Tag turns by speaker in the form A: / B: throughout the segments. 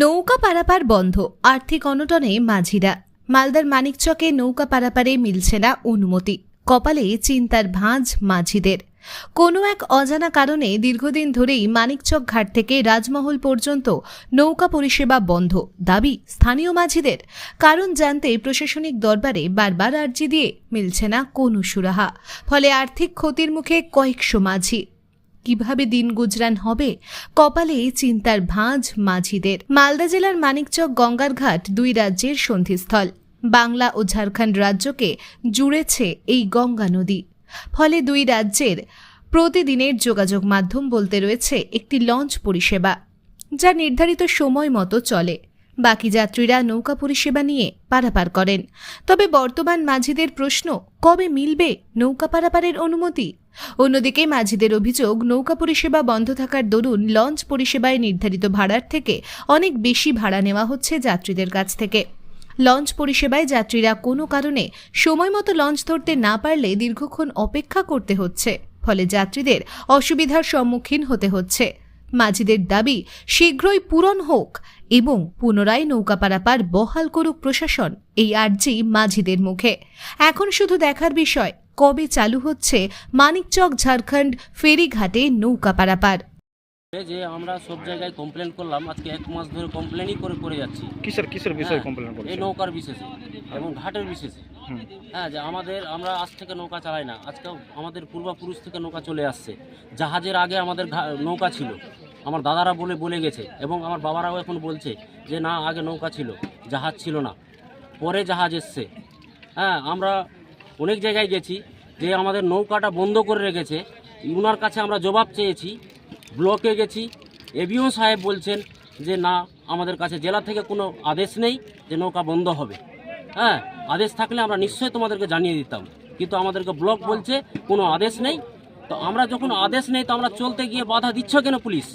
A: নৌকা পারাপার বন্ধ। আর্থিক অনটনে মাঝিরা। মালদার মানিকচকে নৌকা পারাপারে মিলছে না অনুমতি। কপালে চিন্তার ভাঁজ মাঝিদের। কোনো এক অজানা কারণে দীর্ঘদিন ধরেই মানিকচক ঘাট থেকে রাজমহল পর্যন্ত নৌকা পরিষেবা বন্ধ। দাবি স্থানীয় মাঝিদের। কারণ জানতে প্রশাসনিক দরবারে বারবার আর্জি দিয়ে মিলছে না কোনো সুরাহা। ফলে আর্থিক ক্ষতির মুখে কয়েকশো মাঝি। কীভাবে দিন গুজরান হবে? কপালে চিন্তার ভাঁজ মাঝিদের। মালদা জেলার মানিকচক গঙ্গার ঘাট দুই রাজ্যের সন্ধিস্থল। বাংলা ও ঝাড়খণ্ড রাজ্যকে জুড়েছে এই গঙ্গা নদী। ফলে দুই রাজ্যের প্রতিদিনের যোগাযোগ মাধ্যম বলতে রয়েছে একটি লঞ্চ পরিষেবা, যা নির্ধারিত সময় মতো চলে। বাকি যাত্রীরা নৌকা পরিষেবা নিয়ে পারাপার করেন। তবে বর্তমান মাঝিদের প্রশ্ন, কবে মিলবে নৌকা পারাপারের অনুমতি? অন্যদিকে মাঝিদের অভিযোগ, নৌকা পরিষেবা বন্ধ থাকার দরুন লঞ্চ পরিষেবায় নির্ধারিত ভাড়ার থেকে অনেক বেশি ভাড়া নেওয়া হচ্ছে যাত্রীদের কাছ থেকে। লঞ্চ পরিষেবায় যাত্রীরা কোনো কারণে সময় মতো লঞ্চ ধরতে না পারলে দীর্ঘক্ষণ অপেক্ষা করতে হচ্ছে, ফলে যাত্রীদের অসুবিধার সম্মুখীন হতে হচ্ছে। মাঝিদের দাবি শীঘ্রই পূরণ হোক এবং পুনরায় নৌকা পারাপার বহাল করুক প্রশাসন, এই আর্জি মাঝিদের মুখে। এখন শুধু দেখার বিষয়, কবে চালু হচ্ছে মানিকচক ঝাড়খণ্ড ফেরিঘাটে নৌকা পারাপার?
B: যে আমরা সব জায়গায় কমপ্লেন করলাম আজকে এক মাস ধরে কমপ্লেনই করে করে যাচ্ছি।
C: কিসের কিসের বিষয়ে
B: হ্যাঁ,
C: কমপ্লেন
B: এই নৌকার বিশেষে এবং ঘাটের বিশেষে। হ্যাঁ যে আমাদের আমরা আজ থেকে নৌকা চালাই না আজকে আমাদের পূর্বপুরুষ থেকে নৌকা চলে আসছে। জাহাজের আগে আমাদের ঘা- নৌকা ছিল। আমার দাদারা বলে বলে গেছে এবং আমার বাবারাও এখন বলছে যে না আগে নৌকা ছিল জাহাজ ছিল না। পরে জাহাজ এসছে। হ্যাঁ আমরা অনেক জায়গায় গেছি যে আমাদের নৌকাটা বন্ধ করে রেখেছে। উনার কাছে আমরা জবাব চেয়েছি ব্লকে গেছি। এবিও সাহেব বলছেন যে, না, আমাদের কাছে জেলা থেকে কোনো আদেশ নেই যে নৌকা বন্ধ হবে। হ্যাঁ আদেশ থাকলে আমরা নিশ্চয়ই তোমাদেরকে জানিয়ে দিতাম। কিন্তু আমাদেরকে ব্লক বলছে, কোনো আদেশ নেই। তো আমরা যখন আদেশ নেই, তো আমরা চলতে গিয়ে বাধা দিচ্ছ কেন পুলিশ?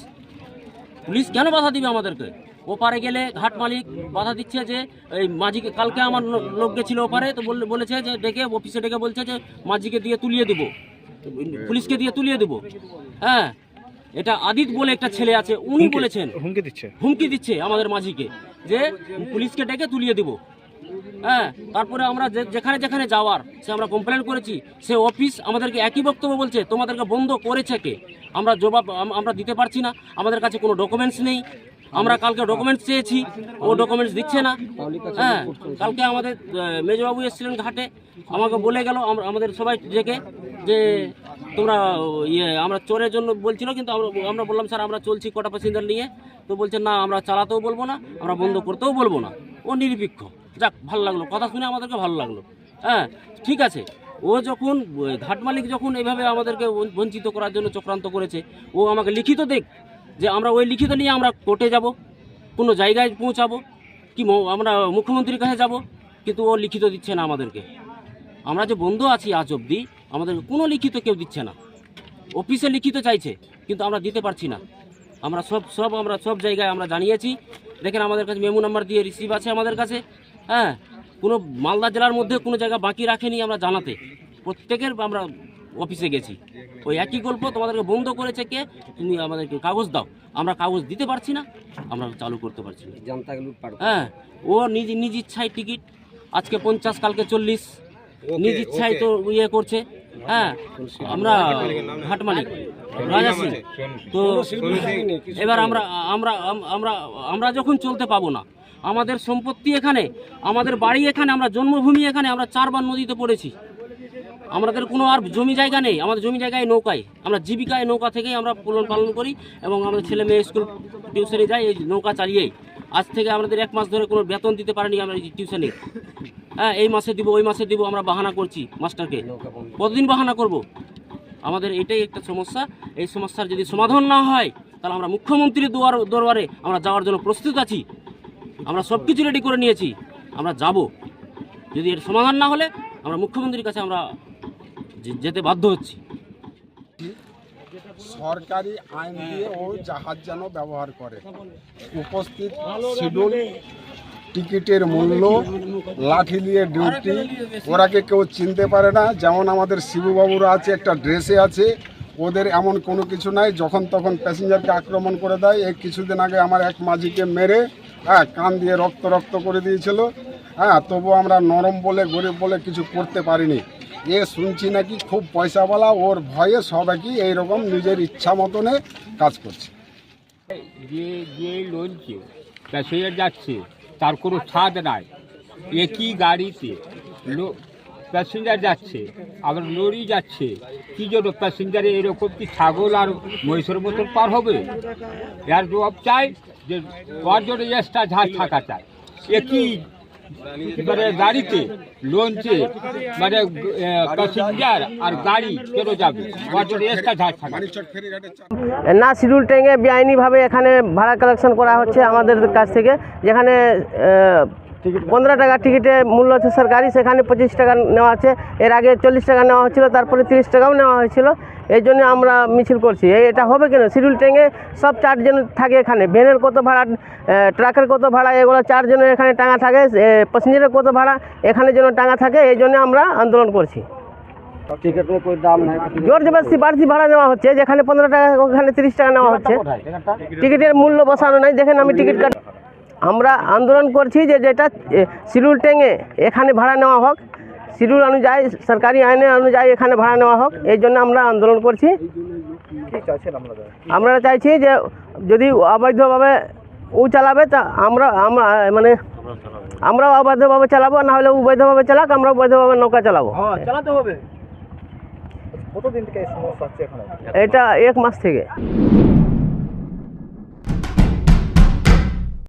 B: পুলিশ কেন বাধা দিবে আমাদেরকে? ওপারে গেলে ঘাট মালিক বাধা দিচ্ছে যে, এই মাঝিকে, কালকে আমার লোক গেছিল ওপারে। তো বলেছে যে, ডেকে অফিসে ডেকে বলছে যে, মাঝিকে দিয়ে তুলিয়ে দেবো। পুলিশকে দিয়ে তুলিয়ে দেবো। হ্যাঁ এটা আদিত বলে একটা ছেলে আছে উনি বলেছেন।
C: হুমকি দিচ্ছে।
B: হুমকি দিচ্ছে আমাদের মাঝিকে যে পুলিশকে ডেকে তুলিয়ে দেব। হ্যাঁ তারপরে আমরা যে- যেখানে যেখানে যাওয়ার সে আমরা কমপ্লেন করেছি সে অফিস আমাদেরকে একই বক্তব্য বলছে তোমাদেরকে বন্ধ করেছে কে? আমরা জবাব আমরা দিতে পারছি না আমাদের কাছে কোনো ডকুমেন্টস নেই। আমরা কালকে ডকুমেন্টস চেয়েছি ও ডকুমেন্টস দিচ্ছে না। হ্যাঁ কালকে আমাদের মেজবাবু এসেছিলেন ঘাটে আমাকে বলে গেল আমাদের সবাই ডেকে যে তোমরা ইয়ে আমরা চোরের জন্য বলছিল কিন্তু আমরা বললাম, স্যার, আমরা চলছি কটা প্যাসেঞ্জার নিয়ে। তো বলছে, না, আমরা চালাতেও বলব না, আমরা বন্ধ করতেও বলব না। ও নিরপেক্ষ। যাক, ভালো লাগল। কথা শুনে আমাদেরকে ভালো লাগল। হ্যাঁ ঠিক আছে। ও যখন ঘাট মালিক যখন এভাবে আমাদেরকে বঞ্চিত করার জন্য চক্রান্ত করেছে, ও আমাকে লিখিত দেখ যে আমরা ওই লিখিত নিয়ে আমরা কোর্টে যাব, কোনো জায়গায় পৌঁছাবো, কি আমরা মুখ্যমন্ত্রীর কাছে যাব, কিন্তু ও লিখিত দিচ্ছে না আমাদেরকে। আমরা যে বন্ধু আছি আজ অবধি আমাদের কোনো লিখিত কেউ দিচ্ছে না। অফিসে লিখিত চাইছে কিন্তু আমরা দিতে পারছি না। আমরা সব সব আমরা সব জায়গায় আমরা জানিয়েছি। দেখেন আমাদের কাছে মেমো নাম্বার দিয়ে রিসিভ আছে আমাদের কাছে। হ্যাঁ কোনো মালদা জেলার মধ্যে কোনো জায়গা বাকি রাখেনি আমরা জানাতে। প্রত্যেকের আমরা অফিসে গেছি। ওই একই গল্প তোমাদেরকে বন্ধ করেছে কে? তুমি আমাদেরকে কাগজ দাও। আমরা কাগজ দিতে পারছি না আমরা চালু করতে পারছি না। হ্যাঁ ও নিজ নিজ ইচ্ছায় টিকিট আজকে পঞ্চাশ কালকে চল্লিশ। নিজ ইচ্ছায় তো ইয়ে করছে হ্যাঁ আমরা ঘাট মালিক রাজা সিং। তো এবার আমরা আমরা আমরা আমরা যখন চলতে পাবো না আমাদের সম্পত্তি এখানে আমাদের বাড়ি এখানে আমরা জন্মভূমি এখানে আমরা চারবার নদীতে পড়েছি। আমাদের কোনো আর জমি জায়গা নেই আমাদের জমি জায়গায় নৌকায়। আমরা জীবিকায় নৌকা থেকেই আমরা পালন পালন করি এবং আমাদের ছেলে মেয়ে স্কুল টিউশনে যাই এই নৌকা চালিয়েই। আজ থেকে আমাদের এক মাস ধরে কোনো বেতন দিতে পারেনি আমরা এই টিউশনে। হ্যাঁ এই মাসে দিব, ওই মাসে দিব, আমরা বাহানা করছি মাস্টারকে। কতদিন বাহানা করব? আমাদের এটাই একটা সমস্যা। এই সমস্যার যদি সমাধান না হয়, তাহলে আমরা মুখ্যমন্ত্রীর দুয়ার, দরবারে আমরা যাওয়ার জন্য প্রস্তুত আছি। আমরা সব কিছু রেডি করে নিয়েছি, আমরা যাব। যদি এর সমাধান না হলে, আমরা মুখ্যমন্ত্রীর কাছে আমরা যেতে বাধ্য হচ্ছি।
D: সরকারি আইন দিয়ে ও জাহাজ যেন ব্যবহার করে। উপস্থিত শিডিউল টিকিটের মূল্য লাঠি দিয়ে ডিউটি ওরাকে কেউ চিনতে পারে না। যেমন আমাদের শিবুবাবুরা আছে, একটা ড্রেসে আছে। ওদের এমন কোনো কিছু নাই। যখন তখন প্যাসেঞ্জারকে আক্রমণ করে দেয়। এই কিছুদিন আগে আমার এক মাঝিকে মেরে হ্যাঁ কান দিয়ে রক্ত রক্ত করে দিয়েছিল। হ্যাঁ তবু আমরা নরম বলে, গরিব বলে কিছু করতে পারিনি। এ শুনছি নাকি খুব পয়সাওয়ালা। ওর ভয়ে সবাইকে এইরকম নিজের ইচ্ছা মতনে কাজ করছে।
C: যে যে লঞ্চে প্যাসেঞ্জার যাচ্ছে তার কোনো ছাদ নাই। একই গাড়িতে লো- প্যাসেঞ্জার যাচ্ছে, আবার লরি যাচ্ছে। কি জন্য প্যাসেঞ্জারে এরকম কি ছাগল আর মহিষের মতন পার হবে? এর জবাব চাই যে ওর জন্য এক্সট্রা ঝাড় থাকা চাই। একই মানে গাড়িতে লঞ্চে মানে প্যাসেঞ্জার আর গাড়ি কেন যাবে?
E: না শিডিউল ট্রেনে বেআইনিভাবে এখানে ভাড়া কালেকশন করা হচ্ছে আমাদের কাছ থেকে, যেখানে পনেরো টাকা টিকিটের মূল্য হচ্ছে সরকারি সেখানে পঁচিশ টাকা নেওয়া আছে। এর আগে চল্লিশ টাকা নেওয়া হয়েছিল তারপরে তিরিশ টাকাও নেওয়া হয়েছিল। এই জন্য আমরা মিছিল করছি। এই এটা হবে কেন? শিডিউল ট্রেনে সব চারজন থাকে এখানে। ভ্যানের কত ভাড়া ট্রাকের কত ভাড়া এগুলো চারজনের এখানে টাঙা থাকে। প্যাসেঞ্জারের কত ভাড়া এখানে যেন টাঙা থাকে এই জন্য আমরা আন্দোলন করছি। জোর জবরদস্তি বাড়তি ভাড়া নেওয়া হচ্ছে। যেখানে পনেরো টাকা ওখানে তিরিশ টাকা নেওয়া হচ্ছে। টিকিটের মূল্য বসানো নাই। দেখেন আমি টিকিট কাট আমরা আন্দোলন করছি যে যেটা শিডিউল ট্রেনে এখানে ভাড়া নেওয়া হোক শিডিউল অনুযায়ী সরকারি আইনের অনুযায়ী এখানে ভাড়া নেওয়া হোক এই জন্য আমরা আন্দোলন করছি। আমরা চাইছি যে যদি অবৈধভাবে ও চালাবে তা আমরা আমরা মানে আমরাও অবৈধভাবে চালাবো না হলে ও বৈধভাবে চালাক আমরা বৈধভাবে নৌকা চালাবো।
F: চালাতে হবে। কতদিন থেকে সমস্যা হচ্ছে
E: এটা এক মাস থেকে।